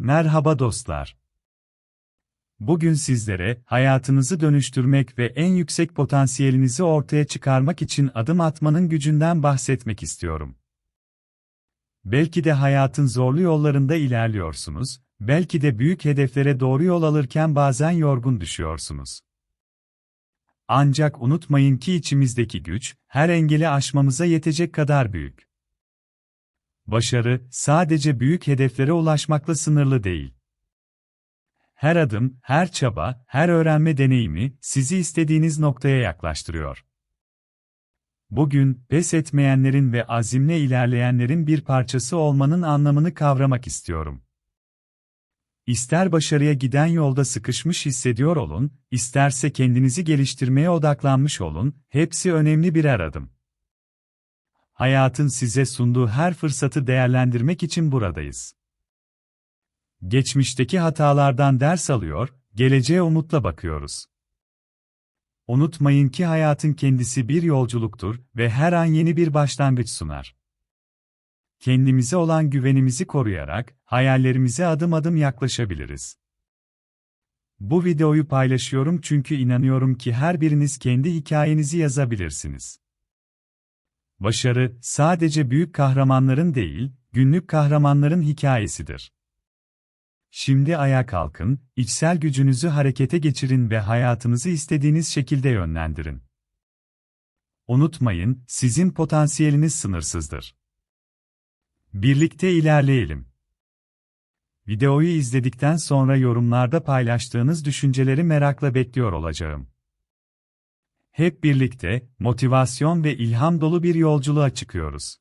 Merhaba dostlar. Bugün sizlere hayatınızı dönüştürmek ve en yüksek potansiyelinizi ortaya çıkarmak için adım atmanın gücünden bahsetmek istiyorum. Belki de hayatın zorlu yollarında ilerliyorsunuz, belki de büyük hedeflere doğru yol alırken bazen yorgun düşüyorsunuz. Ancak unutmayın ki içimizdeki güç, her engeli aşmamıza yetecek kadar büyük. Başarı, sadece büyük hedeflere ulaşmakla sınırlı değil. Her adım, her çaba, her öğrenme deneyimi sizi istediğiniz noktaya yaklaştırıyor. Bugün, pes etmeyenlerin ve azimle ilerleyenlerin bir parçası olmanın anlamını kavramak istiyorum. İster başarıya giden yolda sıkışmış hissediyor olun, isterse kendinizi geliştirmeye odaklanmış olun, hepsi önemli birer adım. Hayatın size sunduğu her fırsatı değerlendirmek için buradayız. Geçmişteki hatalardan ders alıyor, geleceğe umutla bakıyoruz. Unutmayın ki hayatın kendisi bir yolculuktur ve her an yeni bir başlangıç sunar. Kendimize olan güvenimizi koruyarak hayallerimize adım adım yaklaşabiliriz. Bu videoyu paylaşıyorum çünkü inanıyorum ki her biriniz kendi hikayenizi yazabilirsiniz. Başarı sadece büyük kahramanların değil, günlük kahramanların hikayesidir. Şimdi ayağa kalkın, içsel gücünüzü harekete geçirin ve hayatınızı istediğiniz şekilde yönlendirin. Unutmayın, sizin potansiyeliniz sınırsızdır. Birlikte ilerleyelim. Videoyu izledikten sonra yorumlarda paylaştığınız düşünceleri merakla bekliyor olacağım. Hep birlikte motivasyon ve ilham dolu bir yolculuğa çıkıyoruz.